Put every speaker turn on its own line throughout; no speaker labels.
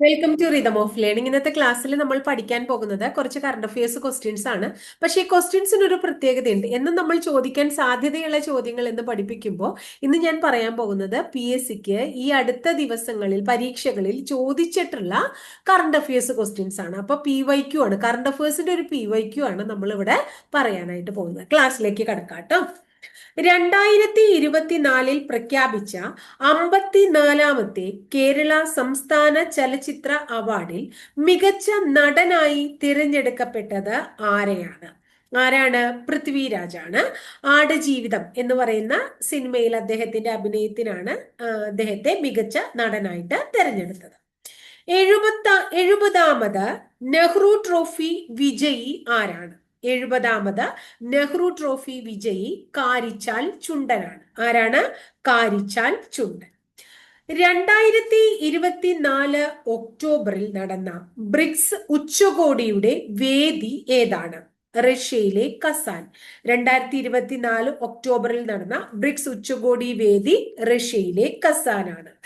Welcome to rhythm of learning ഇന്നത്തെ ക്ലാസ്സിൽ നമ്മൾ പഠിക്കാൻ പോകുന്നത് കുറച്ച് കറണ്ട് അഫയേഴ്സ് ക്വസ്റ്റ്യൻസ് ആണ്. പക്ഷേ ഈ ക്വസ്റ്റ്യൻസിന് ഒരു പ്രത്യേകതയുണ്ട്. എന്നും നമ്മൾ ചോദിക്കാൻ സാധ്യതയുള്ള ചോദ്യങ്ങൾ എന്ന് പഠിപ്പിക്കുമ്പോൾ ഇന്ന് ഞാൻ പറയാൻ പോകുന്നത് പി എസ് സിക്ക് ഈ അടുത്ത ദിവസങ്ങളിൽ പരീക്ഷകളിൽ ചോദിച്ചിട്ടുള്ള കറണ്ട് അഫയേഴ്സ് ക്വസ്റ്റ്യൻസ് ആണ്. അപ്പോൾ പി വൈ ക്യു ആണ്. കറണ്ട് അഫയേഴ്സിന്റെ ഒരു പി വൈ ക്യു ആണ് നമ്മൾ ഇവിടെ പറയാനായിട്ട് പോകുന്നത്. ക്ലാസ്സിലേക്ക് കടക്കാം കേട്ടോ. രണ്ടായിരത്തി ഇരുപത്തിനാലിൽ പ്രഖ്യാപിച്ച അമ്പത്തിനാലാമത്തെ കേരള സംസ്ഥാന ചലച്ചിത്ര അവാർഡിൽ മികച്ച നടനായി തിരഞ്ഞെടുക്കപ്പെട്ടത് ആരെയാണ്? ആരാണ്? പൃഥ്വിരാജാണ്. ആടുജീവിതം എന്ന് പറയുന്ന സിനിമയിൽ അദ്ദേഹത്തിന്റെ അഭിനയത്തിനാണ് അദ്ദേഹത്തെ മികച്ച നടനായിട്ട് തിരഞ്ഞെടുത്തത്. എഴുപത്ത എഴുപതാമത് നെഹ്റു ട്രോഫി വിജയി ആരാണ്? എഴുപതാമത് നെഹ്റു ട്രോഫി വിജയി കാരിച്ചാൽ ചുണ്ടനാണ്. ആരാണ്? കാരിച്ചാൽ ചുണ്ടൻ. രണ്ടായിരത്തി ഇരുപത്തിനാല് ഒക്ടോബറിൽ നടന്ന ബ്രിക്സ് ഉച്ചകോടിയുടെ വേദി ഏതാണ്? റഷ്യയിലെ കസാൻ. രണ്ടായിരത്തി ഇരുപത്തിനാല് ഒക്ടോബറിൽ നടന്ന ബ്രിക്സ് ഉച്ചകോടി വേദി റഷ്യയിലെ കസാനാണ്.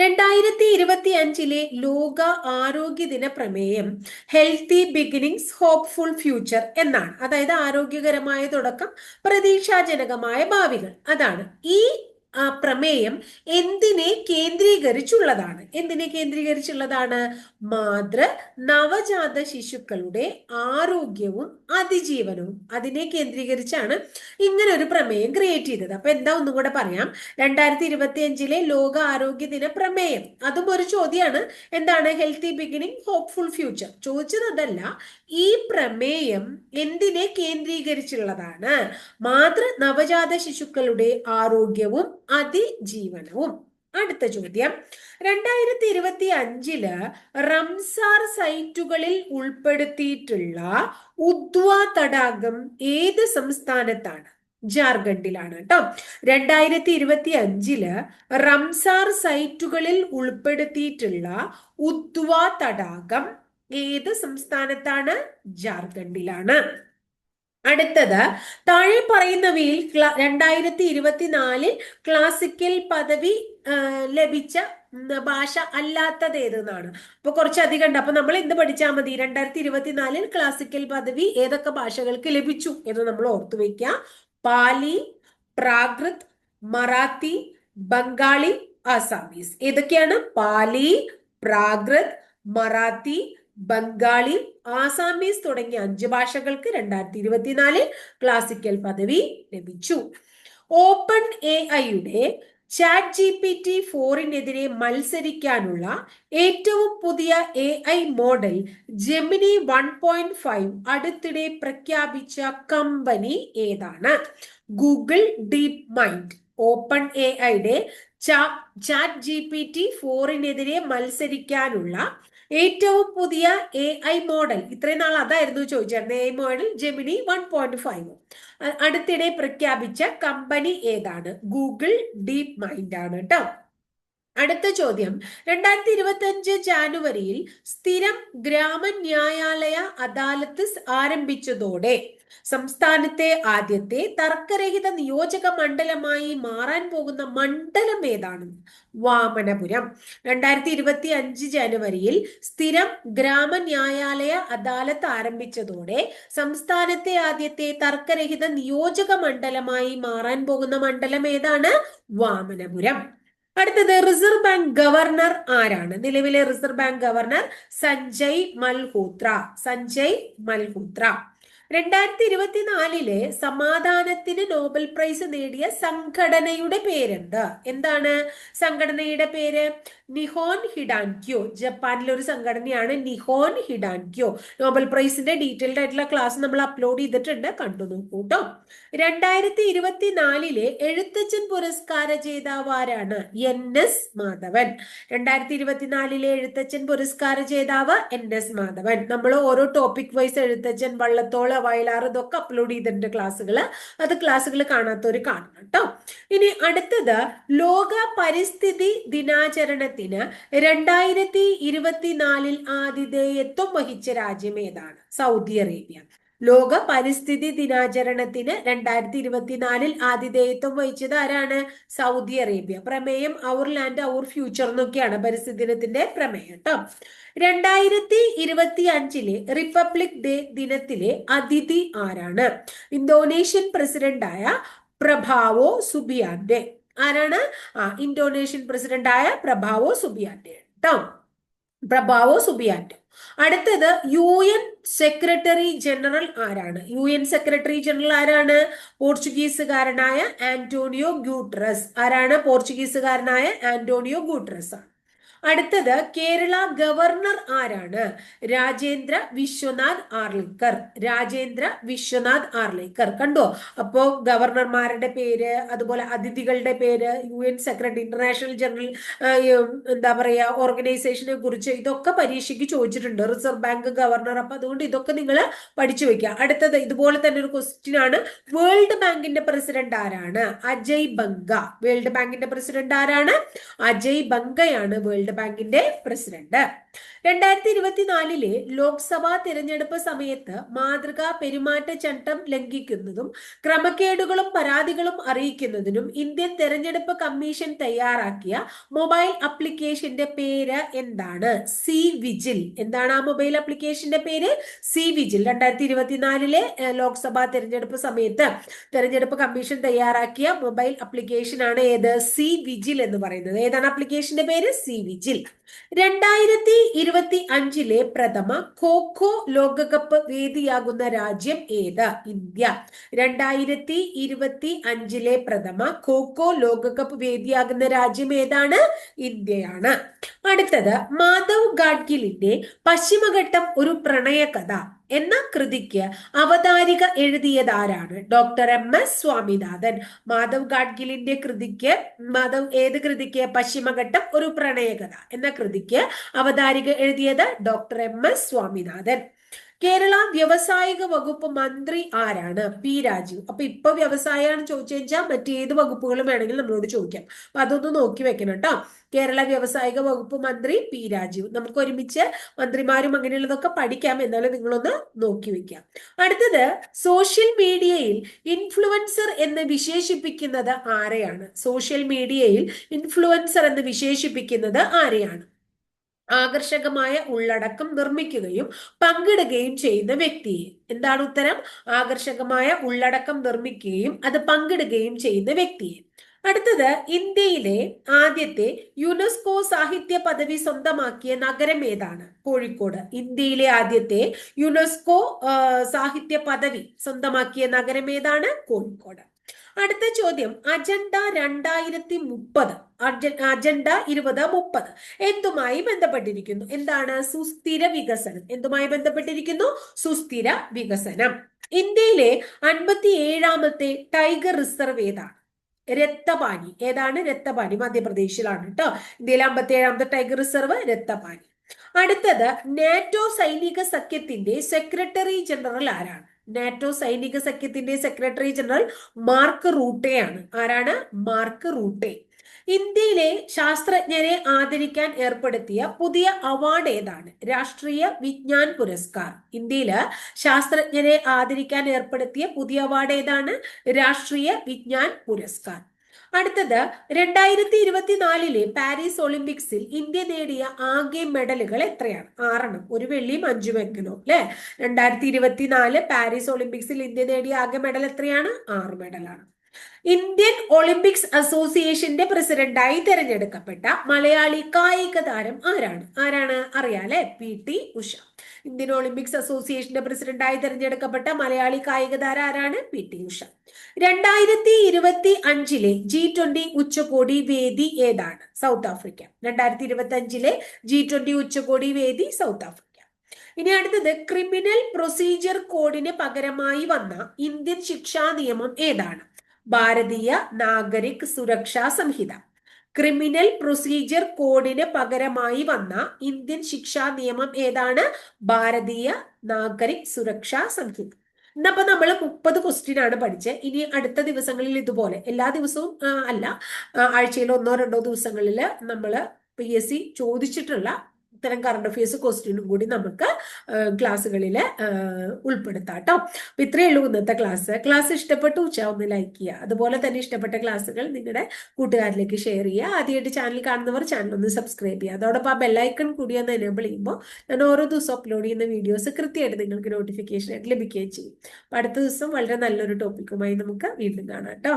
രണ്ടായിരത്തി ഇരുപത്തി അഞ്ചിലെ ലോക ആരോഗ്യ ദിന പ്രമേയം ഹെൽത്തി ബിഗിനിങ്സ് ഹോപ്പ്ഫുൾ ഫ്യൂച്ചർ എന്നാണ്. അതായത് ആരോഗ്യകരമായ തുടക്കം പ്രതീക്ഷാജനകമായ ഭാവികൾ. അതാണ് ഈ പ്രമേയം എന്തിനെ കേന്ദ്രീകരിച്ചുള്ളതാണ്. എന്തിനെ കേന്ദ്രീകരിച്ചുള്ളതാണ്? മാതൃ നവജാത ശിശുക്കളുടെ ആരോഗ്യവും അതിജീവനവും. അതിനെ കേന്ദ്രീകരിച്ചാണ് ഇങ്ങനെ ഒരു പ്രമേയം ക്രിയേറ്റ് ചെയ്തത്. അപ്പൊ എന്താ ഒന്നും കൂടെ പറയാം. രണ്ടായിരത്തി ഇരുപത്തി അഞ്ചിലെ ലോക ആരോഗ്യ ദിന പ്രമേയം. അതും ഒരു ചോദ്യമാണ് എന്താണ്? ഹെൽത്തി ബിഗിനിങ് ഹോപ്പ്ഫുൾ ഫ്യൂച്ചർ ചോദിച്ചത് അതല്ല. ഈ പ്രമേയം എന്തിനെ കേന്ദ്രീകരിച്ചുള്ളതാണ്? മാതൃ നവജാത ശിശുക്കളുടെ ആരോഗ്യവും അതിജീവനവും. അടുത്ത ചോദ്യം. രണ്ടായിരത്തി ഇരുപത്തി അഞ്ചിൽ റംസാർ സൈറ്റുകളിൽ ഉൾപ്പെടുത്തിയിട്ടുള്ള ഉദ്വ തടാകം ഏത് സംസ്ഥാനത്താണ്? ജാർഖണ്ഡിലാണ് കേട്ടോ രണ്ടായിരത്തി ഇരുപത്തി അഞ്ചിൽ റംസാർ സൈറ്റുകളിൽ ഉൾപ്പെടുത്തിയിട്ടുള്ള ഉദ്വ തടാകം ഏത് സംസ്ഥാനത്താണ്? ജാർഖണ്ഡിലാണ്. അടുത്തത് താഴെ പറയുന്നവയിൽ രണ്ടായിരത്തി ഇരുപത്തിനാലിൽ ക്ലാസിക്കൽ പദവി ലഭിച്ച ഭാഷ അല്ലാത്തത് ഏതെന്നാണ് അപ്പൊ കുറച്ചധികം ഉണ്ട് അപ്പൊ നമ്മൾ എന്ത് പഠിച്ചാൽ മതി? രണ്ടായിരത്തി ഇരുപത്തിനാലിൽ ക്ലാസിക്കൽ പദവി ഏതൊക്കെ ഭാഷകൾക്ക് ലഭിച്ചു എന്ന് നമ്മൾ ഓർത്തു വെക്കുക പാലി പ്രാകൃത് മറാത്തി ബംഗാളി ആസാമീസ്. ഏതൊക്കെയാണ്? പാലി പ്രാകൃത് മറാത്തി ബംഗാളി ആസാമീസ് തുടങ്ങിയ അഞ്ച് ഭാഷകൾക്ക് രണ്ടായിരത്തി ഇരുപത്തിനാലിൽ ക്ലാസിക്കൽ പദവി ലഭിച്ചു. ഓപ്പൺ എ ഐയുടെ ചാറ്റ് ജി പി ടി ഫോറിനെതിരെ മത്സരിക്കാനുള്ള ഏറ്റവും പുതിയ A I model Gemini one point five അടുത്തിടെ പ്രഖ്യാപിച്ച കമ്പനി ഏതാണ്? Google DeepMind open A ഐയുടെ ചാറ്റ് ജി പി ടി ഫോറിനെതിരെ മത്സരിക്കാനുള്ള ഏറ്റവും പുതിയ എ ഐ മോഡൽ ഇത്രയും നാൾ അതായിരുന്നു ചോദിച്ചിരുന്നത്. A model Gemini one point five അടുത്തിടെ പ്രഖ്യാപിച്ച കമ്പനി ഏതാണ്? ഗൂഗിൾ ഡീപ് മൈൻഡ് ആണ് കേട്ടോ അടുത്ത ചോദ്യം. രണ്ടായിരത്തി ഇരുപത്തി അഞ്ച് ജാനുവരിയിൽ സ്ഥിരം ഗ്രാമ ന്യായാലയ അദാലത്ത് ആരംഭിച്ചതോടെ സംസ്ഥാനത്തെ ആദ്യത്തെ തർക്കരഹിത നിയോജക മണ്ഡലമായി മാറാൻ പോകുന്ന മണ്ഡലം ഏതാണ്? വാമനപുരം. രണ്ടായിരത്തി ഇരുപത്തി അഞ്ച് ജനുവരിയിൽ സ്ഥിരം ഗ്രാമന്യായാലയ അദാലത്ത് ആരംഭിച്ചതോടെ സംസ്ഥാനത്തെ ആദ്യത്തെ തർക്കരഹിത നിയോജക മണ്ഡലമായി മാറാൻ പോകുന്ന മണ്ഡലം ഏതാണ്? വാമനപുരം. അടുത്തത് റിസർവ് ബാങ്ക് ഗവർണർ ആരാണ്? നിലവിലെ reserve bank governor Sanjay Malhotra. Sanjay Malhotra. രണ്ടായിരത്തി ഇരുപത്തിനാലിലെ സമാധാനത്തിന് നോബൽ പ്രൈസ് നേടിയ സംഘടനയുടെ പേരെന്താ? എന്താണ് സംഘടനയുടെ പേര്? നിഹോൻ ഹിഡാൻക്യോ ജപ്പാനിലെ ഒരു സംഘടനയാണ് നിഹോൻ ഹിഡാൻക്യോ നോബൽ പ്രൈസിന്റെ ഡീറ്റെയിൽഡ് ആയിട്ടുള്ള ക്ലാസ് നമ്മൾ അപ്ലോഡ് ചെയ്തിട്ടുണ്ട്. കണ്ടു നോക്കൂ കേട്ടോ രണ്ടായിരത്തി ഇരുപത്തിനാലിലെ എഴുത്തച്ഛൻ പുരസ്കാര ജേതാവ് ആരാണ്? N S Madhavan. രണ്ടായിരത്തി ഇരുപത്തിനാലിലെ എഴുത്തച്ഛൻ പുരസ്കാര ജേതാവ് എൻ എസ് മാധവൻ. നമ്മൾ ഓരോ ടോപ്പിക് വൈസ് എഴുത്തച്ഛൻ വള്ളത്തോൾ വയലാർ ഇതൊക്കെ അപ്ലോഡ് ചെയ്തിട്ടുണ്ട് ക്ലാസ്സുകൾ അത് ക്ലാസ്സുകൾ കാണാത്തവർ കാണണം കേട്ടോ ഇനി അടുത്തത് ലോക പരിസ്ഥിതി ദിനാചരണത്തിന് രണ്ടായിരത്തി ഇരുപത്തിനാലിൽ ആതിഥേയത്വം വഹിച്ച രാജ്യം ഏതാണ്? Saudi Arabia. ലോക പരിസ്ഥിതി ദിനാചരണത്തിന് രണ്ടായിരത്തി ഇരുപത്തിനാലിൽ ആതിഥേയത്വം വഹിച്ചത് ആരാണ്? Saudi Arabia. പ്രമേയം അവർ ലാൻഡ് അവർ ഫ്യൂച്ചർ എന്നൊക്കെയാണ് പരിസ്ഥിതി ദിനത്തിന്റെ പ്രമേയം കേട്ടോ രണ്ടായിരത്തി ഇരുപത്തി അഞ്ചിലെ റിപ്പബ്ലിക് ഡേ ദിനത്തിലെ അതിഥി ആരാണ്? ഇന്തോനേഷ്യൻ പ്രസിഡന്റായ പ്രഭാവോ സുബിയാന്റെ. ആരാണ്? ആ ഇന്തോനേഷ്യൻ പ്രസിഡന്റായ പ്രഭാവോ സുബിയാന്റെ കേട്ടോ പ്രഭാവോ സുബിയാന്റെ അടുത്തത് യു എൻ സെക്രട്ടറി ജനറൽ ആരാണ്? യു എൻ സെക്രട്ടറി ജനറൽ ആരാണ്? പോർച്ചുഗീസുകാരനായ ആന്റോണിയോ ഗ്യൂട്രസ് ആരാണ്? പോർച്ചുഗീസുകാരനായ ആന്റോണിയോ ഗ്യൂട്രസ് ആണ്. അടുത്തത് കേരള ഗവർണർ ആരാണ്? രാജേന്ദ്ര വിശ്വനാഥ് ആർലിക്കർ രാജേന്ദ്ര വിശ്വനാഥ് ആർലിക്കർ കണ്ടോ? അപ്പോ ഗവർണർമാരുടെ പേര് അതുപോലെ അതിഥികളുടെ പേര് U N secretary international general എന്താ പറയാ ഓർഗനൈസേഷനെ കുറിച്ച് ഇതൊക്കെ പരീക്ഷയ്ക്ക് ചോദിച്ചിട്ടുണ്ട്. Reserve bank governor. അപ്പൊ അതുകൊണ്ട് ഇതൊക്കെ നിങ്ങൾ പഠിച്ചു വെക്കുക. അടുത്തത് ഇതുപോലെ തന്നെ ഒരു ക്വസ്റ്റ്യൻ ആണ്. വേൾഡ് ബാങ്കിന്റെ പ്രസിഡന്റ് ആരാണ്? അജയ് ബംഗ. വേൾഡ് ബാങ്കിന്റെ പ്രസിഡന്റ് ആരാണ്? അജയ് ബംഗയാണ് വേൾഡ് ബാങ്കിന്റെ പ്രസിഡന്റ്. രണ്ടായിരത്തി ഇരുപത്തിനാലിലെ ലോക്സഭാ തിരഞ്ഞെടുപ്പ് സമയത്ത് മാതൃകാ പെരുമാറ്റച്ചട്ടം ലംഘിക്കുന്നതും ക്രമക്കേടുകളും പരാതികളും അറിയിക്കുന്നതിനും ഇന്ത്യൻ തെരഞ്ഞെടുപ്പ് കമ്മീഷൻ തയ്യാറാക്കിയ മൊബൈൽ അപ്ലിക്കേഷന്റെ പേര് എന്താണ്? C vigil. എന്താണ് ആ മൊബൈൽ അപ്ലിക്കേഷന്റെ പേര്? C vigil. രണ്ടായിരത്തി ഇരുപത്തിനാലിലെ ലോക്സഭാ തെരഞ്ഞെടുപ്പ് സമയത്ത് തെരഞ്ഞെടുപ്പ് കമ്മീഷൻ തയ്യാറാക്കിയ മൊബൈൽ അപ്ലിക്കേഷൻ ആണ് ഏത്? സി വിജിൽ എന്ന് പറയുന്നത്. ഏതാണ് അപ്ലിക്കേഷന്റെ പേര്? C vigil. രണ്ടായിരത്തി ഇരുപത്തി അഞ്ചിലെ പ്രഥമ ഖോഖോ ലോകകപ്പ് വേദിയാകുന്ന രാജ്യം ഏത്? ഇന്ത്യ. രണ്ടായിരത്തി ഇരുപത്തി അഞ്ചിലെ പ്രഥമ ഖോഖോ ലോകകപ്പ് വേദിയാകുന്ന രാജ്യം ഏതാണ്? ഇന്ത്യയാണ്. അടുത്തത് മാധവ് ഗാഡ്ഗിലിന്റെ പശ്ചിമഘട്ടം ഒരു പ്രണയകഥ. എന്ന കൃതിക്ക് അവതാരിക എഴുതിയതാരാണ് doctor M S Swaminathan. Madhav ഗാഡ്ഗിലിന്റെ കൃതിക്ക് മാധവ് ഏത് കൃതിക്ക്? പശ്ചിമഘട്ടം ഒരു പ്രണയകഥ എന്ന കൃതിക്ക് അവതാരിക എഴുതിയത് doctor M S Swaminathan. Kerala വ്യവസായിക വകുപ്പ് മന്ത്രി ആരാണ്? പി രാജീവ്. അപ്പൊ ഇപ്പൊ വ്യവസായമാണ് ചോദിച്ചു കഴിഞ്ഞാൽ മറ്റേത് വകുപ്പുകളും വേണമെങ്കിൽ നമ്മളോട് ചോദിക്കാം. അപ്പൊ അതൊന്ന് നോക്കി വെക്കണം കേട്ടോ കേരള വ്യവസായിക വകുപ്പ് മന്ത്രി പി രാജീവ്. നമുക്ക് ഒരുമിച്ച് മന്ത്രിമാരും അങ്ങനെയുള്ളതൊക്കെ പഠിക്കാം. എന്നാലും നിങ്ങളൊന്ന് നോക്കി വെക്കാം. അടുത്തത് സോഷ്യൽ മീഡിയയിൽ ഇൻഫ്ലുവൻസർ എന്ന് വിശേഷിപ്പിക്കുന്നത് ആരെയാണ്? സോഷ്യൽ മീഡിയയിൽ ഇൻഫ്ലുവൻസർ എന്ന് വിശേഷിപ്പിക്കുന്നത് ആരെയാണ്? ആകർഷകമായ ഉള്ളടക്കം നിർമ്മിക്കുകയും പങ്കിടുകയും ചെയ്യുന്ന വ്യക്തിയെ എന്താണ് ഉത്തരം? ആകർഷകമായ ഉള്ളടക്കം നിർമ്മിക്കുകയും അത് പങ്കിടുകയും ചെയ്യുന്ന വ്യക്തിയെ അടുത്തത് ഇന്ത്യയിലെ ആദ്യത്തെ യുനെസ്കോ സാഹിത്യ പദവി സ്വന്തമാക്കിയ നഗരം ഏതാണ്? കോഴിക്കോട്. ഇന്ത്യയിലെ ആദ്യത്തെ യുനെസ്കോ സാഹിത്യ പദവി സ്വന്തമാക്കിയ നഗരം ഏതാണ്? കോഴിക്കോട്. അടുത്ത ചോദ്യം. അജണ്ട രണ്ടായിരത്തി മുപ്പത് അജണ്ട ഇരുപത് മുപ്പത് എന്തുമായി ബന്ധപ്പെട്ടിരിക്കുന്നു? എന്താണ്? സുസ്ഥിര വികസനം. എന്തുമായി ബന്ധപ്പെട്ടിരിക്കുന്നു? സുസ്ഥിര വികസനം. ഇന്ത്യയിലെ അൻപത്തി ഏഴാമത്തെ ടൈഗർ റിസർവ് ഏതാണ്? രക്തപാനി. ഏതാണ് രക്തപാനി? മധ്യപ്രദേശിലാണ് കേട്ടോ ഇന്ത്യയിലെ അമ്പത്തി ഏഴാമത്തെ ടൈഗർ റിസർവ് രക്തപാനി. അടുത്തത് നാറ്റോ സൈനിക സഖ്യത്തിന്റെ സെക്രട്ടറി ജനറൽ ആരാണ്? നാറ്റോ സൈനിക സഖ്യത്തിന്റെ സെക്രട്ടറി ജനറൽ മാർക്ക് റൂട്ടെയാണ് ആരാണ്? Mark Rutte. ഇന്ത്യയിലെ ശാസ്ത്രജ്ഞരെ ആദരിക്കാൻ ഏർപ്പെടുത്തിയ പുതിയ അവാർഡ് ഏതാണ്? രാഷ്ട്രീയ വിജ്ഞാൻ പുരസ്കാർ. ഇന്ത്യയിൽ ശാസ്ത്രജ്ഞരെ ആദരിക്കാൻ ഏർപ്പെടുത്തിയ പുതിയ അവാർഡ് ഏതാണ്? രാഷ്ട്രീയ വിജ്ഞാൻ പുരസ്കാർ. അടുത്തത് രണ്ടായിരത്തി ഇരുപത്തിനാലിലെ പാരീസ് ഒളിമ്പിക്സിൽ ഇന്ത്യ നേടിയ ആകെ മെഡലുകൾ എത്രയാണ്? ആറെണ്ണം. ഒരു വെള്ളിയും അഞ്ചു വെങ്കലോ അല്ലെ? രണ്ടായിരത്തി ഇരുപത്തിനാല് പാരീസ് ഒളിമ്പിക്സിൽ ഇന്ത്യ നേടിയ ആകെ മെഡൽ എത്രയാണ്? ആറ് മെഡലാണ്. ഇന്ത്യൻ ഒളിമ്പിക്സ് അസോസിയേഷന്റെ പ്രസിഡന്റായി തെരഞ്ഞെടുക്കപ്പെട്ട മലയാളി കായിക താരം ആരാണ്? ആരാണ്? അറിയാലേ P T Usha. Indian Olympics അസോസിയേഷന്റെ പ്രസിഡന്റായി തിരഞ്ഞെടുക്കപ്പെട്ട മലയാളി കായിക താരം ആരാണ്? പി. ടി. ഉഷ. രണ്ടായിരത്തി ഇരുപത്തി അഞ്ചിലെ ജി ട്വന്റി ഉച്ചകോടി വേദി ഏതാണ്? South Africa. രണ്ടായിരത്തി ഇരുപത്തി അഞ്ചിലെ ജി ട്വന്റി ഉച്ചകോടി വേദി സൗത്ത് ആഫ്രിക്ക. ഇനി അടുത്തത് ക്രിമിനൽ പ്രൊസീജിയർ കോഡിന് പകരമായി വന്ന ഇന്ത്യൻ ശിക്ഷാ നിയമം ഏതാണ്? ഭാരതീയ നാഗരിക് സുരക്ഷാ സംഹിത. ക്രിമിനൽ പ്രൊസീജിയർ കോഡിന് പകരമായി വന്ന ഇന്ത്യൻ ശിക്ഷാ നിയമം ഏതാണ്? ഭാരതീയ നാഗരിക് സുരക്ഷാ സംഹിത ഇന്നപ്പോ നമ്മൾ മുപ്പത് ക്വസ്റ്റ്യൻ ആണ് പഠിച്ചത് ഇനി അടുത്ത ദിവസങ്ങളിൽ ഇതുപോലെ എല്ലാ ദിവസവും അല്ല ആഴ്ചയിൽ ഒന്നോ രണ്ടോ ദിവസങ്ങളിൽ നമ്മൾ പി എസ് സി ചോദിച്ചിട്ടുള്ള ഇത്തരം കറണ്ട് അഫയേഴ്സ് ക്വസ്റ്റ്യനും കൂടി നമുക്ക് ക്ലാസ്സുകളിൽ ഉൾപ്പെടുത്താം കേട്ടോ അപ്പം ഇത്രയേ ഉള്ളൂ ഇന്നത്തെ ക്ലാസ് ക്ലാസ് ഇഷ്ടപ്പെട്ടു? ഉച്ച ഒന്ന് ലൈക്ക് ചെയ്യുക. അതുപോലെ തന്നെ ഇഷ്ടപ്പെട്ട ക്ലാസ്സുകൾ നിങ്ങളുടെ കൂട്ടുകാരിലേക്ക് ഷെയർ ചെയ്യുക. ആദ്യമായിട്ട് ചാനൽ കാണുന്നവർ ചാനൽ ഒന്ന് സബ്സ്ക്രൈബ് ചെയ്യുക. അതോടൊപ്പം ആ ബെല്ലൈക്കൺ കൂടി ഒന്ന് എനേബിൾ ചെയ്യുമ്പോൾ ഞാൻ ഓരോ ദിവസം അപ്ലോഡ് ചെയ്യുന്ന വീഡിയോസ് കൃത്യമായിട്ട് നിങ്ങൾക്ക് നോട്ടിഫിക്കേഷൻ ആയിട്ട് ലഭിക്കുകയും ചെയ്യും. അപ്പം അടുത്ത ദിവസം വളരെ നല്ലൊരു ടോപ്പിക്കുമായി നമുക്ക് വീണ്ടും കാണാം കേട്ടോ